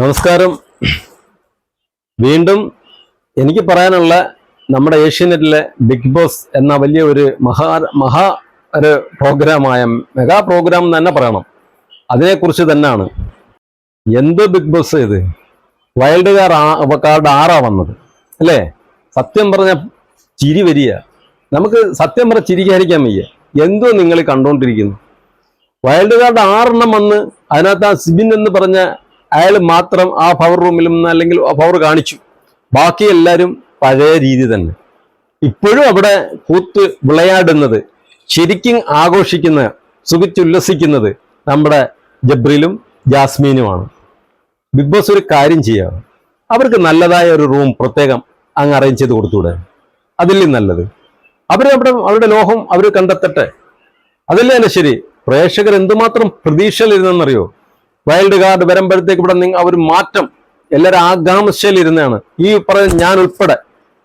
നമസ്കാരം. വീണ്ടും എനിക്ക് പറയാനുള്ള നമ്മുടെ ഏഷ്യാനെറ്റിലെ ബിഗ് ബോസ് എന്ന വലിയ ഒരു മഹാ മഹാ ഒരു പ്രോഗ്രാമായ മെഗാ പ്രോഗ്രാം തന്നെ പറയണം. അതിനെക്കുറിച്ച് തന്നെയാണ്. എന്ത് ബിഗ് ബോസ് ഇത്? വൈൽഡ് കാർ കാർഡ് ആറാ വന്നത്? അല്ലേ? സത്യം പറഞ്ഞ ചിരി വരിക. നമുക്ക് സത്യം പറഞ്ഞ ചിരിക്കാതിരിക്കാൻ വയ്യ. എന്തോ നിങ്ങൾ കണ്ടുകൊണ്ടിരിക്കുന്നു വൈൽഡ് കാർഡ് ആറെണ്ണം വന്ന് അതിനകത്ത് ആ സിബിൻ എന്ന് പറഞ്ഞ അയാൾ മാത്രം ആ പവർ റൂമിൽ നിന്ന് അല്ലെങ്കിൽ പവർ കാണിച്ചു. ബാക്കി എല്ലാവരും പഴയ രീതി തന്നെ. ഇപ്പോഴും അവിടെ കൂത്ത് വിളയാടുന്നത് ശരിക്കും ആഘോഷിക്കുന്ന സുഖിച്ചുല്ലസിക്കുന്നത് നമ്മുടെ ജബ്രിലും ജാസ്മീനുമാണ്. ബിഗ് ബോസ് ഒരു കാര്യം ചെയ്യുക അവർക്ക് നല്ലതായ ഒരു റൂം പ്രത്യേകം അങ്ങ് അറേഞ്ച് ചെയ്ത് കൊടുത്തൂടെ? അതില്ലേ നല്ലത്. അവർ അവിടെ അവരുടെ ലോഹം അവർ കണ്ടെത്തട്ടെ? അതല്ലേ തന്നെ ശരി. പ്രേക്ഷകർ എന്തുമാത്രം പ്രതീക്ഷയിലിരുന്നെന്നറിയോ? വൈൽഡ് കാർഡ് വരുമ്പോഴത്തേക്ക് ഇവിടെ നിങ്ങൾ ഒരു മാറ്റം. എല്ലാവരും ആകാംക്ഷയിലിരുന്നാണ്. ഈ പറയുന്ന ഞാൻ ഉൾപ്പെടെ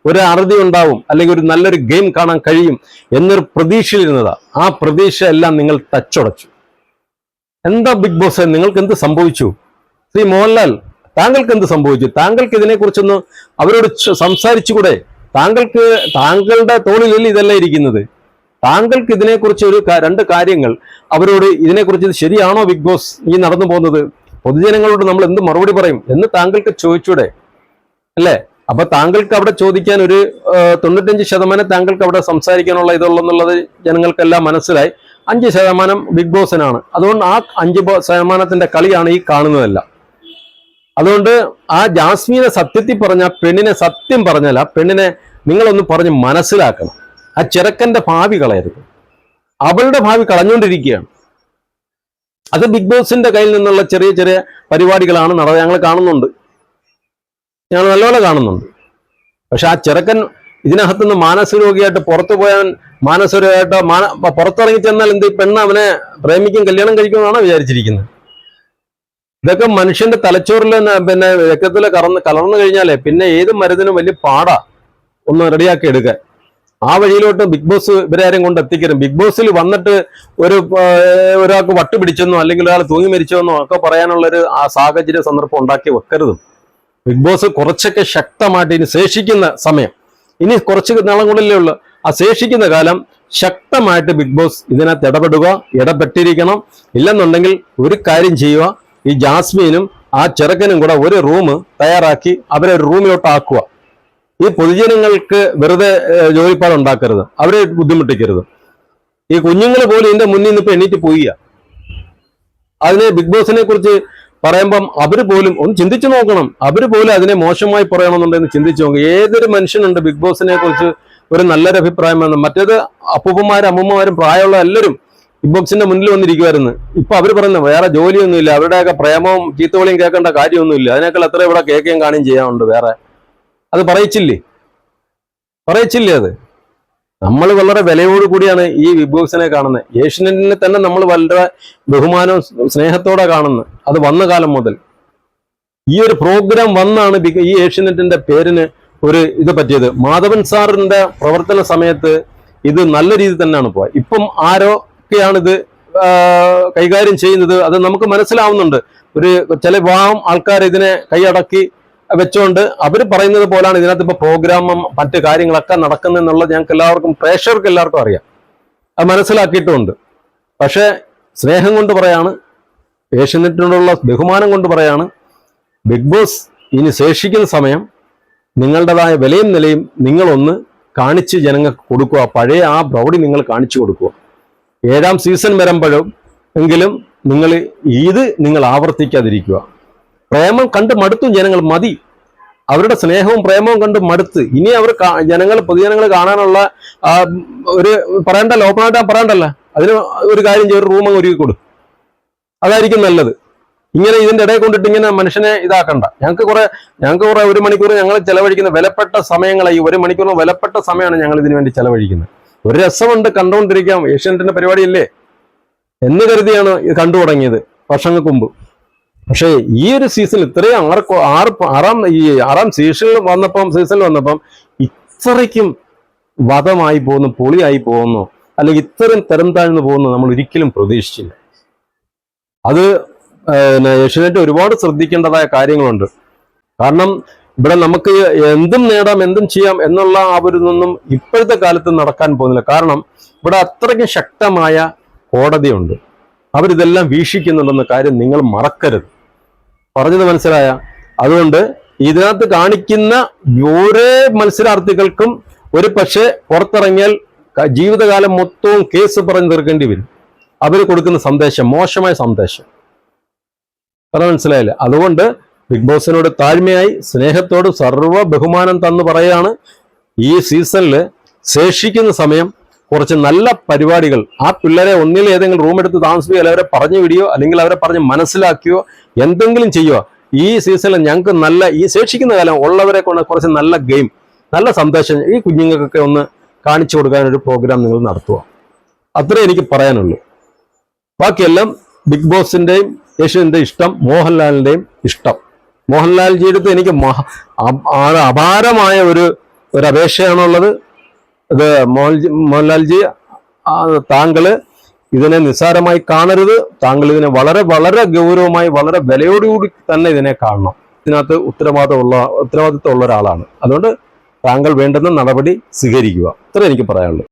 ഒരു അറുതി ഉണ്ടാവും അല്ലെങ്കിൽ ഒരു നല്ലൊരു ഗെയിം കാണാൻ കഴിയും എന്നൊരു പ്രതീക്ഷയിലിരുന്നതാ. ആ പ്രതീക്ഷ എല്ലാം നിങ്ങൾ തച്ചുടച്ചു. എന്താ ബിഗ് ബോസ് നിങ്ങൾക്ക് എന്ത് സംഭവിച്ചു? ശ്രീ മോഹൻലാൽ താങ്കൾക്ക് എന്ത് സംഭവിച്ചു? താങ്കൾക്ക് ഇതിനെക്കുറിച്ചൊന്ന് അവരോട് സംസാരിച്ചുകൂടെ? താങ്കൾക്ക് താങ്കളുടെ തോളിലല്ലേ ഇതെല്ലാം ഇരിക്കുന്നത്? താങ്കൾക്ക് ഇതിനെക്കുറിച്ച് ഒരു രണ്ട് കാര്യങ്ങൾ. അവരോട് ഇതിനെക്കുറിച്ച് ഇത് ശരിയാണോ ബിഗ് ബോസ് ഈ നടന്നു പോകുന്നത്? പൊതുജനങ്ങളോട് നമ്മൾ എന്ത് മറുപടി പറയും? എന്ന് താങ്കൾക്ക് ചോദിച്ചൂടെ? അല്ലേ? അപ്പൊ താങ്കൾക്ക് അവിടെ ചോദിക്കാൻ ഒരു തൊണ്ണൂറ്റഞ്ച് ശതമാനം താങ്കൾക്ക് അവിടെ സംസാരിക്കാനുള്ള ഇതുള്ളെന്നുള്ളത് ജനങ്ങൾക്കെല്ലാം മനസ്സിലായി. അഞ്ച് ശതമാനം ബിഗ് ബോസിനാണ്. അതുകൊണ്ട് ആ അഞ്ച് ശതമാനത്തിന്റെ കളിയാണ് ഈ കാണുന്നതല്ല. അതുകൊണ്ട് ആ ജാസ്മീനെ സത്യത്തിൽ പറഞ്ഞ പെണ്ണിനെ സത്യം പറഞ്ഞാൽ ആ പെണ്ണിനെ നിങ്ങളൊന്ന് പറഞ്ഞ് മനസ്സിലാക്കണം. ആ ചെറുക്കന്റെ ഭാവി കളയരുത്. അവളുടെ ഭാവി കളഞ്ഞുകൊണ്ടിരിക്കുകയാണ്. അത് ബിഗ് ബോസിന്റെ കയ്യിൽ നിന്നുള്ള ചെറിയ ചെറിയ പരിപാടികളാണ് നട ഞങ്ങൾ കാണുന്നുണ്ട്. ഞങ്ങൾ നല്ലപോലെ കാണുന്നുണ്ട്. പക്ഷെ ആ ചെറുക്കൻ ഇതിനകത്തുനിന്ന് മാനസരോഗിയായിട്ട് പുറത്തു പോയാൻ മാനസരോഗിയായിട്ട് മാന പുറത്തിറങ്ങി ചെന്നാൽ എന്ത് പെണ്ണ് അവനെ പ്രേമിക്കും കല്യാണം കഴിക്കുമെന്നാണ് വിചാരിച്ചിരിക്കുന്നത്. ഇതൊക്കെ മനുഷ്യന്റെ തലച്ചോറിൽ പിന്നെ രക്തത്തിൽ കറന്ന് കലർന്നു കഴിഞ്ഞാലേ പിന്നെ ഏത് മരുന്നിനും വലിയ പാടാ. ഒന്ന് റെഡിയാക്കി എടുക്കാൻ. ആ വഴിയിലോട്ട് ബിഗ് ബോസ് ഇവരാരും കൊണ്ട് എത്തിക്കരുത്. ബിഗ് ബോസിൽ വന്നിട്ട് ഒരു ഒരാൾക്ക് വട്ട് പിടിച്ചെന്നോ അല്ലെങ്കിൽ ഒരാൾ തൂങ്ങി മരിച്ചെന്നോ ഒക്കെ പറയാനുള്ള ഒരു ആ സാഹചര്യ സന്ദർഭം ഉണ്ടാക്കി വെക്കരുത്. ബിഗ് ബോസ് കുറച്ചൊക്കെ ശക്തമായിട്ട് ഇനി ശേഷിക്കുന്ന സമയം ഇനി കുറച്ച് നാളം കൊണ്ടല്ലേ ഉള്ളൂ. ആ ശേഷിക്കുന്ന കാലം ശക്തമായിട്ട് ബിഗ് ബോസ് ഇതിനകത്ത് ഇടപെടുക ഇടപെട്ടിരിക്കണം. ഇല്ലെന്നുണ്ടെങ്കിൽ ഒരു കാര്യം ചെയ്യുക ഈ ജാസ്മീനും ആ ചെറുക്കനും കൂടെ ഒരു റൂം തയ്യാറാക്കി അവരെ ഒരു റൂമിലോട്ട് ആക്കുക ഈ പൊതുജനങ്ങൾക്ക് വെറുതെ ജോലിപ്പാട് ഉണ്ടാക്കരുത്. അവരെ ബുദ്ധിമുട്ടിക്കരുത്. ഈ കുഞ്ഞുങ്ങൾ പോലും ഇതിന്റെ മുന്നിൽ നിന്ന് ഇപ്പൊ എണീറ്റ് പോയില്ല. അതിനെ ബിഗ് ബോസിനെ കുറിച്ച് പറയുമ്പം അവർ പോലും ഒന്ന് ചിന്തിച്ചു നോക്കണം. അവർ പോലും അതിനെ മോശമായി പറയണമെന്നുണ്ടെന്ന് ചിന്തിച്ചു നോക്കുക ഏതൊരു മനുഷ്യനുണ്ട് ബിഗ് ബോസിനെ കുറിച്ച് ഒരു നല്ലൊരു അഭിപ്രായം വന്നു മറ്റേത് അപ്പൂപ്പന്മാരും അമ്മൂമ്മമാരും പ്രായമുള്ള എല്ലാവരും ബിഗ് ബോക്സിന്റെ മുന്നിൽ വന്നിരിക്കുമായിരുന്നു ഇപ്പൊ അവർ പറഞ്ഞു വേറെ ജോലിയൊന്നുമില്ല. അവരുടെയൊക്കെ പ്രേമവും ചീത്തവളിയും കേൾക്കേണ്ട കാര്യമൊന്നുമില്ല. അതിനേക്കാൾ എത്ര ഇവിടെ കേൾക്കുകയും കാണുകയും ചെയ്യാനുണ്ട് വേറെ. അത് പറയിച്ചില്ലേ? പറയിച്ചില്ലേ അത്? നമ്മൾ വളരെ വിലയോട് കൂടിയാണ് ഈ ബിഗ് കാണുന്നത്. ഏഷ്യനെറ്റിനെ തന്നെ നമ്മൾ വളരെ ബഹുമാനവും സ്നേഹത്തോടെ കാണുന്നത് അത് വന്ന കാലം മുതൽ. ഈ ഒരു പ്രോഗ്രാം വന്നാണ് ഈ ഏഷ്യനെറ്റിന്റെ പേരിന് ഒരു ഇത് പറ്റിയത്. മാധവൻ സാറിന്റെ പ്രവർത്തന സമയത്ത് ഇത് നല്ല രീതിയിൽ തന്നെയാണ് പോയത്. ഇപ്പം ആരൊക്കെയാണ് ഇത് കൈകാര്യം ചെയ്യുന്നത്. അത് നമുക്ക് മനസ്സിലാവുന്നുണ്ട്. ഒരു ചില വിഭാഗം ആൾക്കാർ ഇതിനെ കൈയടക്കി വെച്ചുകൊണ്ട് അവർ പറയുന്നത് പോലാണ് ഇതിനകത്ത് ഇപ്പൊ പ്രോഗ്രാമും മറ്റു കാര്യങ്ങളൊക്കെ നടക്കുന്നതെന്നുള്ളത് ഞങ്ങൾക്ക് എല്ലാവർക്കും പ്രേക്ഷകർക്ക് എല്ലാവർക്കും അറിയാം. അത് മനസ്സിലാക്കിയിട്ടുമുണ്ട് പക്ഷേ സ്നേഹം കൊണ്ട് പറയാണ് ഏഷ്യനെറ്റിനോടുള്ള ബഹുമാനം കൊണ്ട് പറയാണ് ബിഗ് ബോസ് ഇനി ശേഷിക്കുന്ന സമയം നിങ്ങളുടേതായ വിലയും നിലയും നിങ്ങളൊന്ന് കാണിച്ച് ജനങ്ങൾക്ക് കൊടുക്കുക. പഴയ ആ പ്രൗഢി നിങ്ങൾ കാണിച്ചു കൊടുക്കുക. ഏഴാം സീസൺ വരുമ്പോഴും എങ്കിലും നിങ്ങൾ ഇത് നിങ്ങൾ ആവർത്തിക്കാതിരിക്കുക. പ്രേമം കണ്ട് മടുത്തു ജനങ്ങൾ മതി. അവരുടെ സ്നേഹവും പ്രേമവും കണ്ട് മടുത്ത്. ഇനി അവർ ജനങ്ങൾ പൊതുജനങ്ങൾ കാണാനുള്ള ഒരു പറയണ്ടല്ലോ ഓപ്പണായിട്ട് പറയണ്ടല്ലോ? അതിന് ഒരു കാര്യം ചെയ്യും ഒരു റൂം ഒരുക്കി കൊടു. അതായിരിക്കും നല്ലത്. ഇങ്ങനെ ഇതിന്റെ ഇടയിൽ കൊണ്ടിട്ട് ഇങ്ങനെ മനുഷ്യനെ ഇതാക്കണ്ട. ഞങ്ങൾക്ക് കുറെ ഞങ്ങൾക്ക് കുറെ ഒരു മണിക്കൂർ ഞങ്ങൾ ചെലവഴിക്കുന്ന വിലപ്പെട്ട സമയങ്ങളായി ഒരു മണിക്കൂറിന് വിലപ്പെട്ട സമയമാണ് ഞങ്ങൾ ഇതിനു വേണ്ടി ചെലവഴിക്കുന്നത്. ഒരു രസമുണ്ട് കണ്ടുകൊണ്ടിരിക്കാം ഏഷ്യാനെറ്റിന്റെ പരിപാടിയല്ലേ? എന്ന് കരുതിയാണ് ഇത് കണ്ടു തുടങ്ങിയത് വർഷങ്ങൾക്ക് മുമ്പ്. പക്ഷേ ഈ ഒരു സീസൺ ഇത്രയും ആറ് ആറ് ആറാം ഈ ആറാം സീസണിൽ വന്നപ്പം സീസണിൽ വന്നപ്പം ഇത്രയ്ക്കും വധമായി പോകുന്നു പൊളിയായി പോകുന്നു അല്ലെങ്കിൽ ഇത്രയും തരം താഴ്ന്നു പോകുന്നു നമ്മൾ ഒരിക്കലും പ്രതീക്ഷിച്ചില്ല. അത് ഏഷ്യനെറ്റ് ഒരുപാട് ശ്രദ്ധിക്കേണ്ടതായ കാര്യങ്ങളുണ്ട്. കാരണം ഇവിടെ നമുക്ക് എന്തും നേടാം എന്തും ചെയ്യാം എന്നുള്ള ആ ഒരു ഇതൊന്നും ഇപ്പോഴത്തെ കാലത്ത് നടക്കാൻ പോകുന്നില്ല. കാരണം ഇവിടെ അത്രയ്ക്ക് ശക്തമായ കോടതിയുണ്ട്. അവരിതെല്ലാം വീക്ഷിക്കുന്നുണ്ടെന്ന കാര്യം നിങ്ങൾ മറക്കരുത്. പറഞ്ഞത് മനസ്സിലായ? അതുകൊണ്ട് ഇതിനകത്ത് കാണിക്കുന്ന ഓരോ മത്സരാർത്ഥികൾക്കും ഒരു പക്ഷേ പുറത്തിറങ്ങിയാൽ ജീവിതകാലം മൊത്തവും കേസ് പറഞ്ഞു തീർക്കേണ്ടി വരും. അവർ കൊടുക്കുന്ന സന്ദേശം മോശമായ സന്ദേശം. പറഞ്ഞ മനസ്സിലായില്ല? അതുകൊണ്ട് ബിഗ് ബോസിനോട് താഴ്മയായി സ്നേഹത്തോട് സർവ ബഹുമാനം തന്നു പറയാണ് ഈ സീസണിൽ ശേഷിക്കുന്ന സമയം കുറച്ച് നല്ല പരിപാടികൾ. ആ പിള്ളേരെ ഒന്നിൽ ഏതെങ്കിലും റൂം എടുത്ത് താമസിക്കുകയോ അല്ലെങ്കിൽ അവരെ പറഞ്ഞു വിടുകയോ അല്ലെങ്കിൽ അവരെ പറഞ്ഞ് മനസ്സിലാക്കിയോ എന്തെങ്കിലും ചെയ്യുക. ഈ സീസണിൽ ഞങ്ങൾക്ക് നല്ല ഈ ശേഷിക്കുന്ന കാലം ഉള്ളവരെ കൊണ്ട് കുറച്ച് നല്ല ഗെയിം നല്ല സന്ദേശം ഈ കുഞ്ഞുങ്ങൾക്കൊക്കെ ഒന്ന് കാണിച്ചു കൊടുക്കാനൊരു പ്രോഗ്രാം നിങ്ങൾ നടത്തുക. അത്രേ എനിക്ക് പറയാനുള്ളൂ. ബാക്കിയെല്ലാം ബിഗ് ബോസിന്റെയും യേശുവിന്റെ ഇഷ്ടം മോഹൻലാലിന്റെയും ഇഷ്ടം. മോഹൻലാൽജിയുടെ അടുത്ത് എനിക്ക് മഹ അപാരമായ ഒരു ഒരു അപേക്ഷയാണുള്ളത്. ഇത് മോഹൻജി മോഹൻലാൽജി ആ, താങ്കൾ ഇതിനെ നിസ്സാരമായി കാണരുത്. താങ്കൾ ഇതിനെ വളരെ വളരെ ഗൗരവമായി വളരെ വിലയോടുകൂടി തന്നെ ഇതിനെ കാണണം. ഇതിനകത്ത് ഉത്തരവാദിത്തമുള്ള ഉത്തരവാദിത്തമുള്ള ഒരാളാണ്. അതുകൊണ്ട് താങ്കൾ വേണ്ടുന്ന നടപടി സ്വീകരിക്കുക. ഇത്ര എനിക്ക് പറയാനുള്ളൂ.